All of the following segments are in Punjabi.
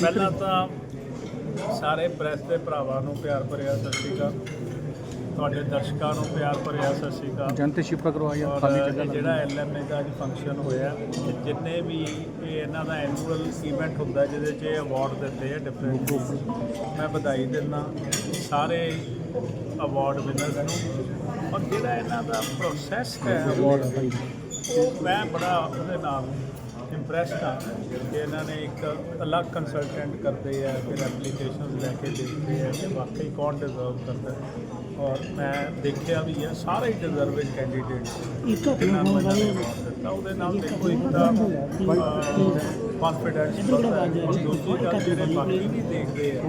ਪਹਿਲਾਂ ਤਾਂ ਸਾਰੇ ਪ੍ਰੈਸ ਦੇ ਭਰਾਵਾਂ ਨੂੰ ਪਿਆਰ ਭਰਿਆ ਸਤਿ ਸ਼੍ਰੀ ਅਕਾਲ। ਤੁਹਾਡੇ ਦਰਸ਼ਕਾਂ ਨੂੰ ਪਿਆਰ ਭਰਿਆ ਸਤਿ ਸ਼੍ਰੀ ਅਕਾਲ। ਜਨਤੇਸ਼ਿਪ ਕਰਵਾਈ ਆ ਖਾਲੀ ਇਹ ਜਗ੍ਹਾ ਜਿਹੜਾ ਐਲਐਮਏ ਦਾ ਅੱਜ ਫੰਕਸ਼ਨ ਹੋਇਆ ਜਿੰਨੇ ਵੀ ਇਹ ਇਹਨਾਂ ਦਾ ਐਨੂਅਲ ਇਵੈਂਟ ਹੁੰਦਾ ਜਿਹਦੇ 'ਚ ਅਵਾਰਡ ਦਿੰਦੇ ਆ ਡਿਫਰੈਂਟ ਮੈਂ ਵਧਾਈ ਦਿੰਦਾ ਸਾਰੇ ਅਵਾਰਡ ਵਿਨਰਸ ਨੂੰ। ਔਰ ਜਿਹੜਾ ਇਹਨਾਂ ਦਾ ਪ੍ਰੋਸੈਸ ਹੈ award ਉਹ ਮੈਂ ਬੜਾ ਉਹਦੇ ਨਾਲ ਇੰਪ੍ਰੈਸਡ ਹਾਂ ਕਿ ਇਹਨਾਂ ਨੇ ਇੱਕ ਅਲੱਗ ਕੰਸਲਟੈਂਟ ਕਰਦੇ ਆ ਫਿਰ ਐਪਲੀਕੇਸ਼ਨਸ ਲੈ ਕੇ ਦੇਖਦੇ ਆ ਕਿ ਵਾਕਈ ਕੌਣ ਡਿਜ਼ਰਵ ਕਰਦਾ। ਔਰ ਮੈਂ ਦੇਖਿਆ ਵੀ ਹੈ ਸਾਰੇ ਹੀ ਨੂੰ ਇਹਨਾਂ ਨੇ award ਦਿੱਤਾ ਉਹਦੇ ਨਾਲ ਦੇਖੋ ਇੱਕ ਤਾਂ ਕੌਨਫੀਡੈਂਸ ਦੂਜੀ ਗੱਲ ਜਿਹੜੇ ਬਾਕੀ ਵੀ ਦੇਖਦੇ ਆ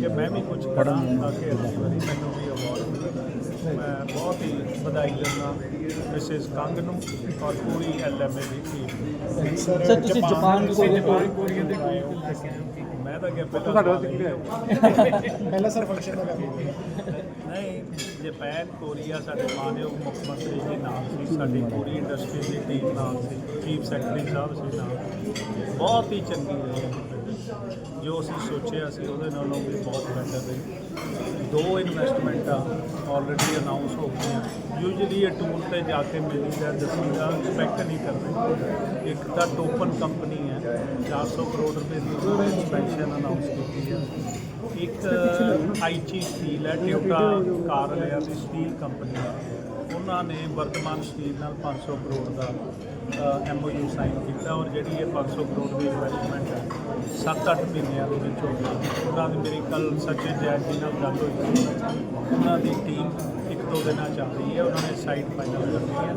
ਕਿ ਮੈਂ ਵੀ ਕੁਝ ਕਰਾਂ ਤਾਂ ਕਿ ਅਗਲੀ ਵਾਰੀ ਮੈਨੂੰ ਵੀ ਅਵਾਰਡ ਮੈਂ ਬਹੁਤ ਹੀ ਵਧਾਈ ਦਿੰਦਾ ਮਿਸਿਸ ਕੰਗ ਨੂੰ ਔਰ ਪੂਰੀ ਐਲਐਮਏ ਦੀ ਟੀਮ ਸਰ ਤੁਸੀਂ ਜਾਪਾਨ ਕੋਰੀਆ ਕੋਰੀਆ ਦੇ ਕੋਈ ਮੈਂ ਤਾਂ ਗਿਆ ਪਹਿਲਾਂ ਤੁਹਾਡੇ ਵਾਸਤੇ ਕੀ ਰਿਹਾ ਪਹਿਲਾ ਸਰ ਫੰਕਸ਼ਨ ਦਾ ਨਹੀਂ ਜਾਪਾਨ ਕੋਰੀਆ ਸਾਡੇ ਮਾਨਯੋਗ ਮੁੱਖ ਮੰਤਰੀ ਜੀ ਨਾਲ ਸੀ ਸਾਡੀ ਪੂਰੀ ਇੰਡਸਟਰੀ ਦੀ ਟੀਮ ਨਾਲ ਸੀ ਚੀਫ ਸੈਕਟਰੀ ਸਾਹਿਬ ਸੀ ਨਾਲ। ਬਹੁਤ ਹੀ ਚੰਗੀ ਰਹੀ। ਜੋ ਅਸੀਂ ਸੋਚਿਆ ਸੀ, ਉਹਦੇ ਨਾਲੋਂ ਵੀ ਬਹੁਤ ਬੈਟਰ ਰਹੀ ਦੋ ਇਨਵੈਸਟਮੈਂਟਾਂ ਆਲਰੇਡੀ ਅਨਾਉਂਸ ਹੋ ਗਈਆਂ। ਯੂਜੂਲੀ ਇਹ ਟੂਰ ਤੇ ਜਾ ਕੇ ਮਿਲੀਦਾ, ਦਸੀਦਾ ਐਕਸਪੈਕਟ ਨਹੀਂ ਕਰਦੇ। ਇੱਕ ਤਾਂ ਟੋਪਨ ਕੰਪਨੀ ਹੈ 400 ਕਰੋੜ ਰੁਪਏ ਦੀ ਉਹਨਾਂ ਨੇ ਐਕਸਪੈਂਸ਼ਨ ਅਨਾਉਂਸ ਕੀਤੀ ਹੈ। ਇੱਕ ਆਈਚੀ ਸਟੀਲ ਹੈ ਟਿਊਟਾ ਕਾਰ ਲਿਆ ਦੀ ਸਟੀਲ ਕੰਪਨੀ ਹੈ। ਉਹਨਾਂ ਨੇ ਵਰਤਮਾਨ ਸਟੀਲ ਨਾਲ 500 ਕਰੋੜ ਦਾ ਐਮਓਯੂ ਸਾਈਨ ਕੀਤਾ ਔਰ ਜਿਹੜੀ ਇਹ 500 ਕਰੋੜ ਦੀ ਇਨਵੈਸਟਮੈਂਟ ਹੈ 7-8 ਮਹੀਨਿਆਂ ਦੇ ਵਿੱਚ ਹੋ ਗਈ। ਉਹਨਾਂ ਦੀ ਮੇਰੀ ਕੱਲ ਸੱਚੇ ਜੈਦ ਜੀ ਨਾਲ ਗੱਲ ਹੋਈ ਸੀ। ਉਹਨਾਂ ਦੀ ਟੀਮ ਇੱਕ ਦੋ ਦਿਨਾਂ ਚੱਲ ਰਹੀ ਹੈ, ਉਹਨਾਂ ਨੇ ਸਾਈਟ ਫਾਈਨਲ ਕਰਨੀ ਹੈ।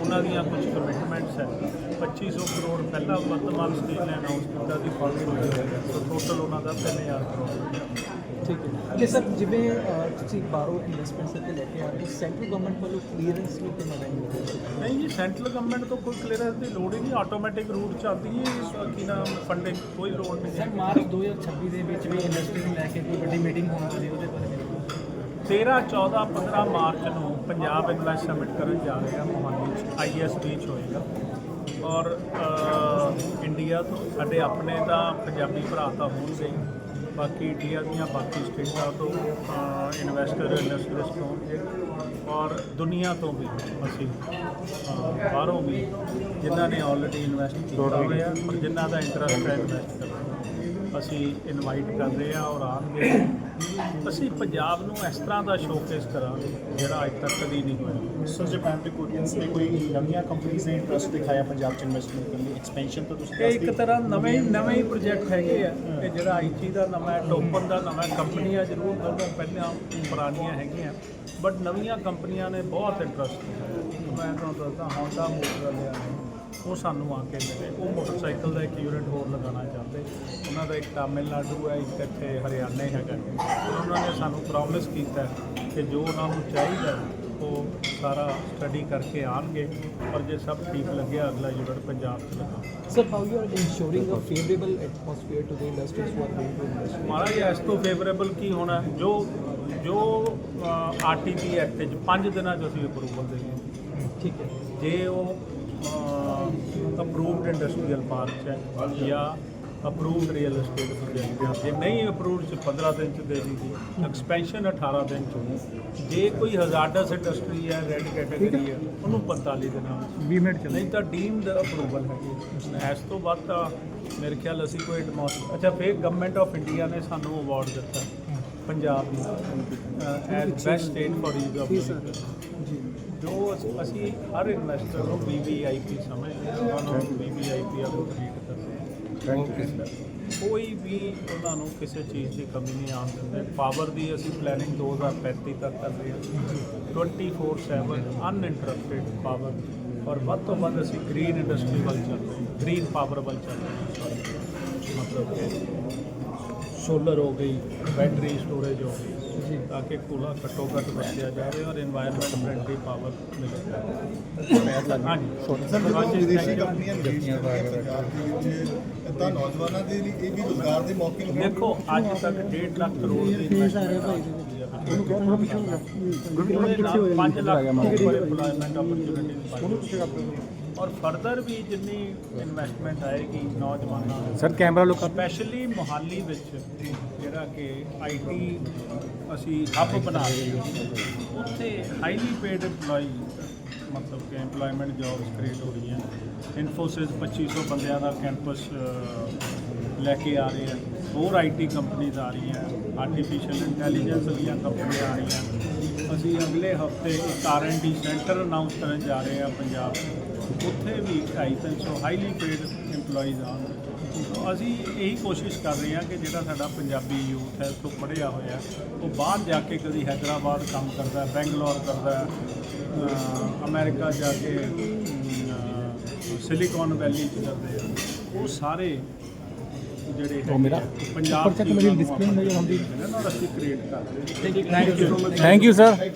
ਉਹਨਾਂ ਦੀਆਂ ਕੁਝ ਕਮਿਟਮੈਂਟਸ ਹੈ। 2500 ਕਰੋੜ ਪਹਿਲਾਂ ਵਰਤਮਾਨ ਸਟੀਲ ਨੇ ਅਨਾਉਂਸ ਕੀਤਾ ਸੀ 500 ਕਰੋੜ ਸੋ ਟੋਟਲ ਉਹਨਾਂ ਦਾ 3000 ਕਰੋੜ ਠੀਕ ਹੈ। ਤੇ ਸਰ ਜਿਵੇਂ ਤੁਸੀਂ ਬਾਹਰੋਂ ਇਨਵੈਸਟਮੈਂਟ ਤੇ ਲੈ ਕੇ ਆ ਰਹੇ ਹੋ ਸੈਂਟਰਲ ਗਵਰਨਮੈਂਟ ਵੱਲੋਂ ਕਲੀਅਰੈਂਸ ਵੀ ਕਿੰਨਾ ਰਹਿੰਦਾ ਨਹੀਂ ਜੀ ਸੈਂਟਰਲ ਗਵਰਨਮੈਂਟ ਤੋਂ ਕੋਈ ਕਲੀਅਰੈਂਸ ਦੀ ਲੋੜ ਹੀ ਨਹੀਂ। ਆਟੋਮੈਟਿਕ ਰੂਟ ਚ ਆਉਂਦੀ ਹੈ। ਇਸ ਕੀ ਨਾਮ ਫੰਡਿੰਗ ਕੋਈ ਲੋੜ ਨਹੀਂ ਸਰ ਮਾਰਚ 2026 ਦੇ ਵਿੱਚ ਵੀ ਇੰਡਸਟਰੀ ਨੂੰ ਲੈ ਕੇ ਕੋਈ ਵੱਡੀ ਮੀਟਿੰਗ ਹੋਣੀ ਸੀ ਉਹਦੇ ਬਾਰੇ ਵੀ 13 14 15 ਮਾਰਚ ਨੂੰ ਪੰਜਾਬ ਇਨਵੈਸਟ ਸਮਿਟ ਕਰਨ ਜਾ ਰਹੇ ਹਾਂ ਮੋਹਾਲੀ ਚ ਆਈਐਸਬੀ ਚ ਹੋਏਗਾ। ਔਰ ਇੰਡੀਆ ਤੋਂ ਸਾਡੇ ਆਪਣੇ ਤਾਂ ਪੰਜਾਬੀ ਭਰਾ ਤਾਂ ਹੋਣਗੇ। ਬਾਕੀ ਇੰਡੀਆ ਦੀਆਂ ਬਾਕੀ ਸਟੇਟਾਂ ਤੋਂ ਇਨਵੈਸਟਰ ਇੰਡਸਟਰੀਸਟ ਹੋਣਗੇ। ਔਰ ਦੁਨੀਆ ਤੋਂ ਵੀ ਅਸੀਂ ਬਾਹਰੋਂ ਵੀ ਜਿਨ੍ਹਾਂ ਨੇ ਆਲਰੇਡੀ ਇਨਵੈਸਟ ਕੀਤਾ ਹੋਇਆ ਔਰ ਜਿਨ੍ਹਾਂ ਦਾ ਇੰਟਰਸਟ ਹੈ ਇਨਵੈਸਟ ਕਰਨ ਅਸੀਂ ਇਨਵਾਈਟ ਕਰ ਰਹੇ ਹਾਂ ਔਰ ਆਉਣਗੇ। ਅਸੀਂ ਪੰਜਾਬ ਨੂੰ ਇਸ ਤਰ੍ਹਾਂ ਦਾ ਸ਼ੋਕੇਸ ਕਰਾਂਗੇ ਜਿਹੜਾ ਅੱਜ ਤੱਕ ਕਦੀ ਨਹੀਂ ਹੋਇਆ। ਸਰ ਜਾਪਾਨ ਤੇ ਕੋਰੀਅਨਸ ਨੇ ਕੋਈ ਨਵੀਆਂ ਕੰਪਨੀਆਂ ਨੇ ਇੰਟਰਸਟ ਦਿਖਾਇਆ ਪੰਜਾਬ ਚ ਇਨਵੈਸਟਮੈਂਟ ਕਰਨ ਲਈ? ਐਕਸਪੈਂਸ਼ਨ ਤਾਂ ਤੁਸੀਂ ਇਹ ਇੱਕ ਤਰ੍ਹਾਂ ਨਵੇਂ ਨਵੇਂ ਹੀ ਪ੍ਰੋਜੈਕਟ ਹੈਗੇ ਆ। ਇਹ ਜਿਹੜਾ ਆਈਟੀ ਦਾ ਨਵਾਂ ਟੋਪਨ ਦਾ ਨਵਾਂ ਕੰਪਨੀਆਂ ਜ਼ਰੂਰ ਦੋਨੋਂ ਪਹਿਲਾਂ ਪੁਰਾਣੀਆਂ ਹੈਗੀਆਂ। ਬਟ ਨਵੀਆਂ ਕੰਪਨੀਆਂ ਨੇ ਬਹੁਤ ਇੰਟਰਸਟ ਦਿਖਾਇਆ ਮੈਂ ਤੁਹਾਨੂੰ ਦੱਸਦਾ ਹੋਂਡਾ ਮੋਟਰ ਵਾਲਿਆਂ ਨੇ। ਉਹ ਸਾਨੂੰ ਆ ਕੇ ਮਿਲੇ। ਉਹ ਮੋਟਰਸਾਈਕਲ ਦਾ ਇੱਕ ਯੂਨਿਟ ਹੋਰ ਲਗਾਉਣਾ ਚਾਹੁੰਦੇ। ਉਹਨਾਂ ਦਾ ਇੱਕ ਤਾਮਿਲਨਾਡੂ ਹੈ ਇੱਕ ਇੱਥੇ ਹਰਿਆਣਾ ਹੈਗਾ। ਉਹਨਾਂ ਨੇ ਸਾਨੂੰ ਪ੍ਰੋਮਿਸ ਕੀਤਾ ਕਿ ਜੋ ਉਹਨਾਂ ਨੂੰ ਚਾਹੀਦਾ ਉਹ ਸਾਰਾ ਸਟੱਡੀ ਕਰਕੇ ਆਣਗੇ ਔਰ ਜੇ ਸਭ ਠੀਕ ਲੱਗਿਆ ਅਗਲਾ ਯੂਨਿਟ ਪੰਜਾਬ 'ਚ ਲਗਾਉਣਾ। Sir how you are a favorable atmosphere to the industries who are going to invest? ਮਹਾਰਾਜ ਇਸ ਤੋਂ ਫੇਵਰੇਬਲ ਕੀ ਹੋਣਾ? ਹੈ? ਜੋ ਜੋ ਆਰਟੀਪੀ ਐਕਟ 'ਚ 5 ਦਿਨਾਂ 'ਚ ਅਸੀਂ ਅਪਰੂਵਲ ਦੇ ਗਏ ਠੀਕ ਹੈ। ਜੇ ਉਹ ਅਪਰੂਵਡ ਇੰਡਸਟਰੀਅਲ ਪਾਰਕ ਹੈ ਜਾਂ ਅਪਰੂਵਡ ਰੀਅਲ ਏਸਟੇਟ ਪ੍ਰੋਜੈਕਟ ਹੈ ਜੇ ਨਹੀਂ ਅਪਰੂਵਡ ਚ 15 ਦਿਨ ਚ ਦੇ ਦਿੱਤੀ। ਐਕਸਪੈਂਸ਼ਨ 18 ਦਿਨ ਚ। ਜੇ ਕੋਈ ਹਜ਼ਾਰਡਸ ਇੰਡਸਟਰੀ ਹੈ ਰੈੱਡ ਕੈਟਾਗਰੀ ਹੈ ਉਹਨੂੰ 45 ਦਿਨਾਂ ਵਿੱਚ। 20 ਮਿੰਟ ਚੱਲੇ ਨਹੀਂ ਤਾਂ ਡੀਮਡ ਅਪਰੂਵਲ ਹੈਗੀ ਇਸ ਤੋਂ ਬਾਅਦ ਤਾਂ ਮੇਰੇ ਖਿਆਲ ਅਸੀਂ ਕੋਈ ਐਟਮੋਸਫੀਅਰ ਅੱਛਾ ਫਿਰ ਗਵਰਨਮੈਂਟ ਆਫ ਇੰਡੀਆ ਨੇ ਸਾਨੂੰ ਅਵਾਰਡ ਦਿੱਤਾ। ਪੰਜਾਬ ਨੂੰ। As best state for use of ਜੀ। ਜੋ ਅਸ- ਹਰ ਇਨਵੈਸਟਰ ਨੂੰ ਵੀਵੀਆਈਪੀ ਸਮਝਦੇ ਹਾਂ ਉਹਨਾਂ ਨੂੰ ਵੀਵੀਆਈਪੀ ਵਾਂਗੂ ਟ੍ਰੀਟ ਕਰਦੇ ਹਾਂ। ਕੋਈ ਵੀ ਉਹਨਾਂ ਨੂੰ ਕਿਸੇ ਚੀਜ਼ ਦੀ ਕਮੀ ਨਹੀਂ ਆਉਣ ਦਿੰਦੇ। ਪਾਵਰ ਦੀ ਅਸੀਂ ਪਲੈਨਿੰਗ 2035 ਤੱਕ ਕਰ ਰਹੇ ਹਾਂ। 24/7 ਅਨਇੰਟਰਪਟਡ ਪਾਵਰ ਔਰ ਵੱਧ ਤੋਂ ਵੱਧ ਅਸੀਂ ਗ੍ਰੀਨ ਇੰਡਸਟਰੀ ਵੱਲ ਚੱਲ ਰਹੇ ਹਾਂ। ਗ੍ਰੀਨ ਪਾਵਰ ਵੱਲ ਚੱਲ ਰਹੇ ਹਾਂ। ਮਤਲਬ ਕਿ ਸੋਲਰ ਹੋ ਗਈ ਬੈਟਰੀ ਸਟੋਰੇਜ ਹੋ ਗਈ। ਤਾਂ ਕਿ ਕੂੜਾ ਘੱਟੋ ਘੱਟ ਵਰਤਿਆ ਜਾਵੇ ਔਰ এনवायरमेंट ਫ੍ਰੈਂਡਲੀ ਪਾਵਰ ਮਿਲੇ। ਹਾਂਜੀ। ਸਰ ਵਿਦੇਸ਼ੀ ਵਿਦੇਸ਼ੀ ਕੰਪਨੀਆਂ ਵਿਦੇਸ਼ੀਆਂ ਪੰਜਾਬ ਦੇ ਵਿੱਚ ਤਾਂ ਨੌਜਵਾਨਾਂ ਦੇ ਲਈ ਇਹ ਵੀ ਰੋਜ਼ਗਾਰ ਦੇ ਮੌਕੇ ਲਗਾਉਣ ਦੇਖੋ ਅੱਜ ਤੱਕ 1.5 ਲੱਖ ਕਰੋੜ ਦੀ ਇਨਵੈਸਟਮੈਂਟ 5 ਲੱਖ ਦੀ ਇੰਪਲੋਇਮੈਂਟ ਓਪਰਚੁਨਿਟੀਜ਼ ਪਾਈ ਔਰ ਫਰਦਰ ਵੀ ਜਿੰਨੀ ਇਨਵੈਸਟਮੈਂਟ ਆਏਗੀ ਨੌਜਵਾਨਾਂ ਸਰ ਕੈਮਰਾ ਲੋਕ ਸਪੈਸ਼ਲੀ ਮੁਹਾਲੀ ਵਿੱਚ ਜਿਹੜਾ ਕਿ ਆਈਟੀ ਅਸੀਂ ਹੱਬ ਬਣਾ ਰਹੇ ਹਾਂ। ਉੱਥੇ ਹਾਈਲੀ ਪੇਡ EMPLOYE ਮਤਲਬ ਕਿ EMPLOYMENT ਜੌਬਸ ਕ੍ਰੀਏਟ ਹੋ ਰਹੀਆਂ। ਇਨਫੋਸਿਸ 2500 ਬੰਦਿਆਂ ਦਾ ਕੈਂਪਸ ਲੈ ਕੇ ਆ ਰਹੇ ਆ। ਹੋਰ ਆਈਟੀ ਕੰਪਨੀਆਂ ਆ ਰਹੀਆਂ। ਆਰਟੀਫੀਸ਼ੀਅਲ ਇੰਟੈਲੀਜੈਂਸ ਦੀਆਂ ਕੰਪਨੀਆਂ ਆ ਰਹੀਆਂ। ਅਸੀਂ ਅਗਲੇ ਹਫ਼ਤੇ ਇੱਕ ਆਰ&ਡੀ ਸੈਂਟਰ ਅਨਾਉਂਸ ਕਰਨ ਜਾ ਰਹੇ ਆ ਪੰਜਾਬ। ਉੱਥੇ ਵੀ 250 ਹਾਈਲੀ ਪੇਡ EMPLOYEES ਆਉਣਗੇ ਸੋ ਅਸੀਂ ਇਹੀ ਕੋਸ਼ਿਸ਼ ਕਰ ਰਹੇ ਹਾਂ ਕਿ ਜਿਹੜਾ ਸਾਡਾ ਪੰਜਾਬੀ ਯੂਥ ਹੈ ਤੋਂ ਪੜ੍ਹਿਆ ਹੋਇਆ ਉਹ ਬਾਹਰ ਜਾ ਕੇ ਕਦੀ ਹੈਦਰਾਬਾਦ ਕੰਮ ਕਰਦਾ ਹੈ, ਬੈਂਗਲੌਰ ਕਰਦਾ ਹੈ, ਅਮਰੀਕਾ ਜਾ ਕੇ ਸਿਲੀਕਾਨ ਵੈਲੀ ਚ ਕਰਦੇ ਆ। ਉਹ ਸਾਰੇ ਜਿਹੜੇ ਪੰਜਾਬ ਉੱਪਰ check ਮੇਰੀ ਟੀਮਾਂ ਨੂੰ discipline ਨਜ਼ਰ ਆਉਂਦੀ। ਇਹਨਾਂ ਨੂੰ ਅਸੀਂ ਕ੍ਰੀਏਟ ਕਰ ਰਹੇ ਹਾਂ ਥੈਂਕ ਯੂ ਸਰ